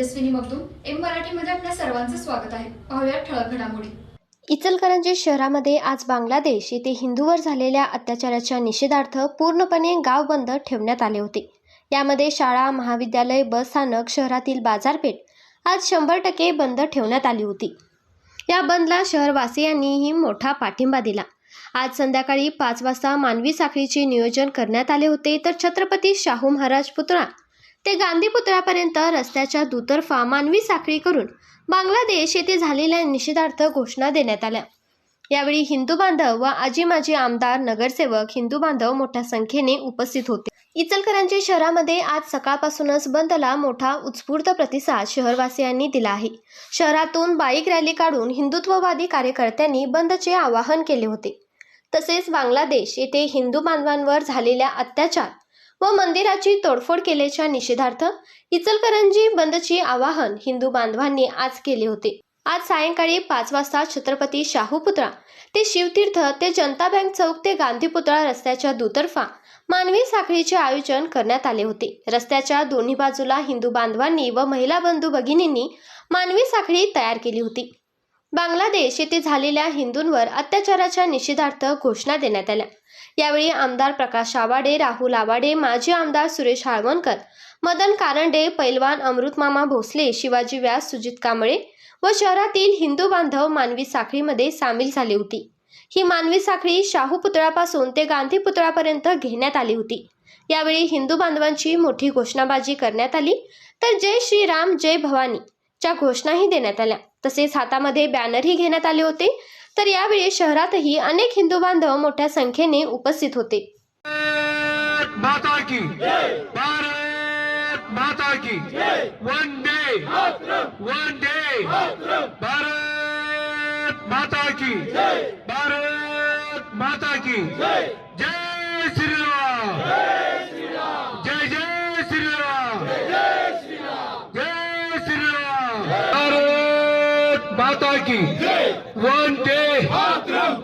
Tejaswini Magdum M मराठीमध्ये आपल्या सर्वांचं स्वागत आहे. पाहूया ठळक घडामोडी. इचलकरंजी शहरामध्ये आज बांगलादेश येथे हिंदूवर झालेल्या अत्याचाराच्या निषेधार्थ पूर्णपणे गाव बंद ठेवण्यात आले होते. यामध्ये शाळा महाविद्यालय बस स्थानक शहरातील बाजारपेठ आज शंभर टक्के बंद ठेवण्यात आली होती. या बंदला शहरवासियांनीही मोठा पाठिंबा दिला. आज संध्याकाळी पाच वाजता मानवी साखळीचे नियोजन करण्यात आले होते तर छत्रपती शाहू महाराज पुतळा ते गांधी पुतळ्यापर्यंत रस्त्याच्या दुतर्फा मानवी साखळी करून बांगलादेश येथे झालेल्या निषेधार्थ घोषणा देण्यात आल्या. यावेळी हिंदू बांधव व आजी माजी आमदार नगरसेवक हिंदू बांधव मोठ्या संख्येने उपस्थित होते. इचलकरंजी शहरामध्ये आज सकाळपासूनच बंदला मोठा उत्स्फूर्त प्रतिसाद शहरवासियांनी दिला आहे. शहरातून बाईक रॅली काढून हिंदुत्ववादी कार्यकर्त्यांनी बंदचे आवाहन केले होते. तसेच बांगलादेश येथे हिंदू बांधवांवर झालेल्या अत्याचार व मंदिराची तोडफोड केल्याच्या निषेधार्थ इचलकरंजी बंदचे आवाहन हिंदू बांधवांनी आज केले होते. आज सायंकाळी पाच वाजता छत्रपती शाहू पुतळा ते शिवतीर्थ ते जनता बँक चौक ते गांधी पुतळा रस्त्याच्या दुतर्फा मानवी साखळीचे आयोजन करण्यात आले होते. रस्त्याच्या दोन्ही बाजूला हिंदू बांधवांनी व महिला बंधू भगिनींनी मानवी साखळी तयार केली होती. बांगलादेश येथे झालेल्या हिंदूंवर अत्याचाराच्या निषेधार्थ घोषणा देण्यात आल्या. यावेळी आमदार प्रकाश आवाडे राहुल आवाडे माजी आमदार सुरेश हाळवणकर मदन कारंडे पैलवान अमृतमामा भोसले शिवाजी व्यास सुजित कांबळे व शहरातील हिंदू बांधव मानवी साखळीमध्ये सामील झाली होती. ही मानवी साखळी शाहू पुतळापासून ते गांधी पुतळापर्यंत घेण्यात आली होती. यावेळी हिंदू बांधवांची मोठी घोषणाबाजी करण्यात आली. तर जय श्रीराम जय भवानी. च्या घोषणाही देण्यात आल्या. तसेच हातामध्ये बॅनरही घेण्यात आले होते. तर यावेळी शहरातही अनेक हिंदू बांधव मोठ्या संख्येने उपस्थित होते. भारत माता की भारत माता की वंदे वंदे भारत माता की भारत माता की जय श्री राम जय जय श्री राम जय श्री राम भारत माता की। वंदे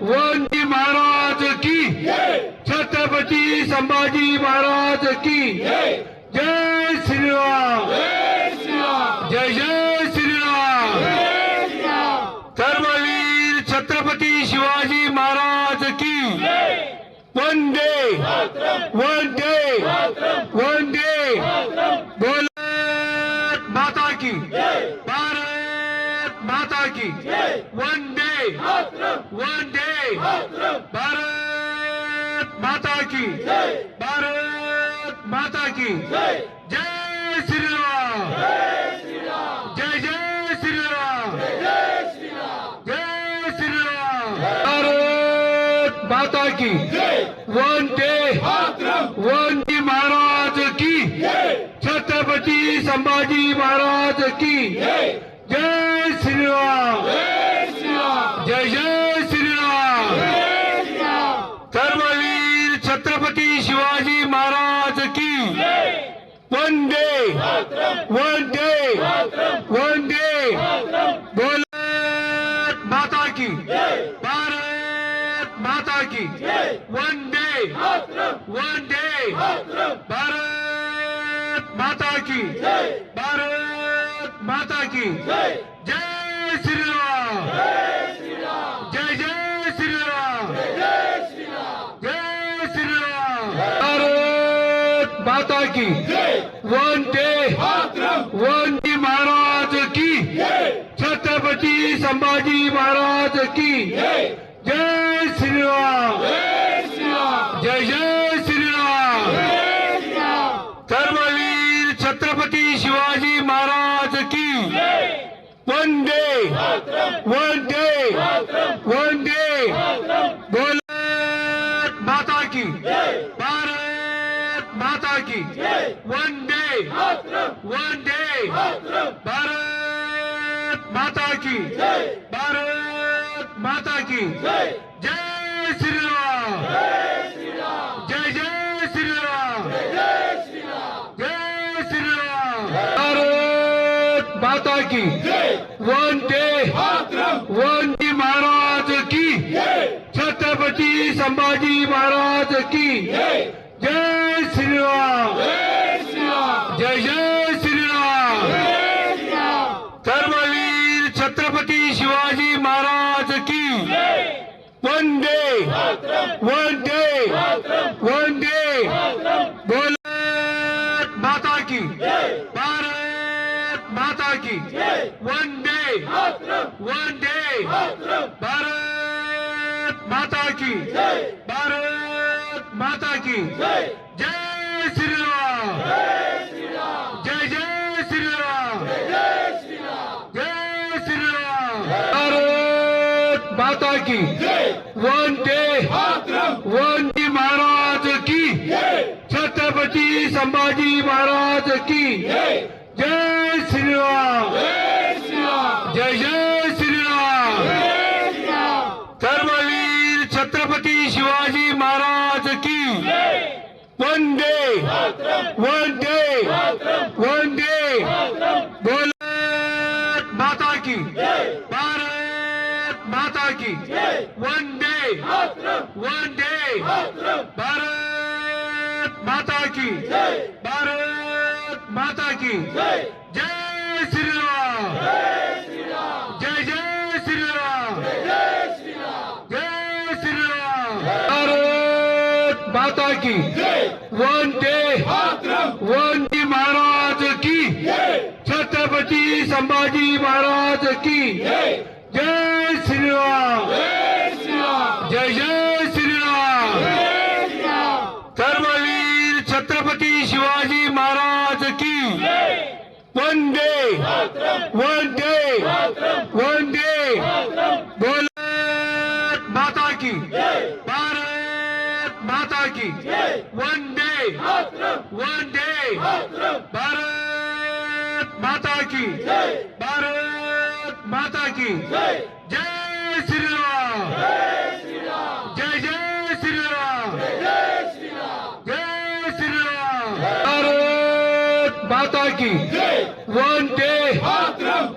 वंदे महाराज की। छत्रपती संभाजी महाराज की। जय श्री राम जय जय श्री राम धर्मवीर छत्रपती शिवाजी महाराज की। वंदे वंदे भारत माता की भारत माता की वंदे वंदे भारत माता की भारत माता की जय श्री राम जय जय श्री राम जय श्री राम भारत माता की वंदे वंदे महाराज की छत्रपति संभाजी महाराज की की। भारत माता की। वंदे वंदे भारत माता की। भारत माता की। जय श्री राम जय जय श्री राम जय श्री राम भारत माता की। वंदे वंदे की छत्रपती संभाजी महाराज की जय. श्री राम जय जय श्री राम धर्मवीर छत्रपती शिवाजी महाराज की वंदे. वंदे. वंदे. भारत माता की. भारत माता की. वंदे. वंदे. भारत माता की। भारत माता की। जय। श्रीराम। जय जय श्रीराम। जय श्रीराम। भारत माता की। वंदे। वंदे महाराज की। छत्रपती संभाजी महाराज की। जय श्रीराम। जय जय श्रीराम धर्मवीर छत्रपती शिवाजी महाराज की वंदे वंदे वंदे. बोलत माता की भारत माता की वंदे वंदे. भारत माता की भारत माता की. जय श्रीराम जय जय श्रीराम जय श्रीराम भारत माता की। वन डे। वन वंदे महाराज की। छत्रपती संभाजी महाराज की। जय श्रीराम। जय जय श्रीराम। धर्मवीर छत्रपती शिवाजी महाराज की। वन डे। वन डे भारत माता की भारत माता की वंदे वंदे भारत माता की। भारत माता की। जय। श्रीराम। जय जय श्रीराम। जय श्रीराम। भारत माता की। वंदे वंदे महाराज की। छत्रपती संभाजी महाराज की। जय। श्रीराम। जय जय श्रीराम। धर्मवीर छत्रपती शिवाजी महाराज की। वंदे। वंदे। वंदे। भारत माता की। भारत माता की। वंदे। वंदे। भारत माता की। भारत माता की। जय श्रीराम जय जय श्रीराम जय श्रीराम भारत माता की। वंदे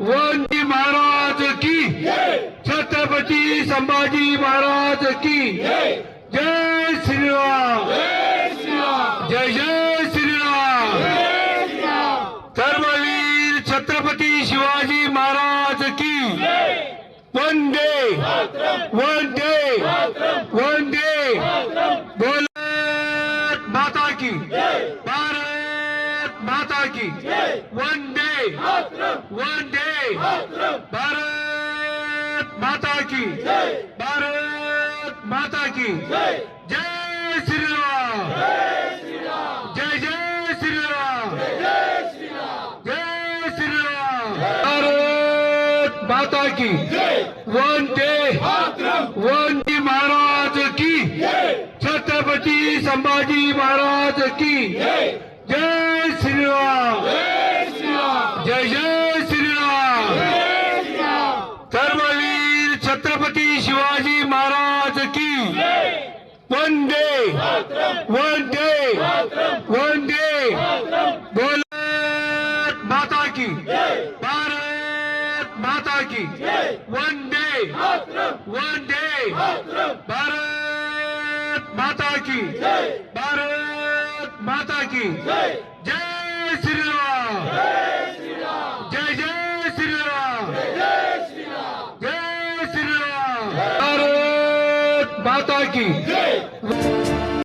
वंदे महाराज की। छत्रपती संभाजी महाराज की। जय श्रीराम। जय जय श्रीराम। धर्मवीर छत्रपती शिवाजी महाराज की। वंदे वंदे वंदे भारत माता की। की वन डे वन डे भारत माता की. भारत माता की. जय श्री राम जय जय श्री राम जय श्री राम भारत माता की. वन डे वन वंदे महाराज की. छत्रपती संभाजी महाराज की. जय श्रीराम। जय जय श्रीराम। धर्मवीर छत्रपती शिवाजी महाराज की। वन डे वंदे। वंदे। भारत माता की। भारत माता की। वन डे भारत माता की। भारत माता की। जय माता की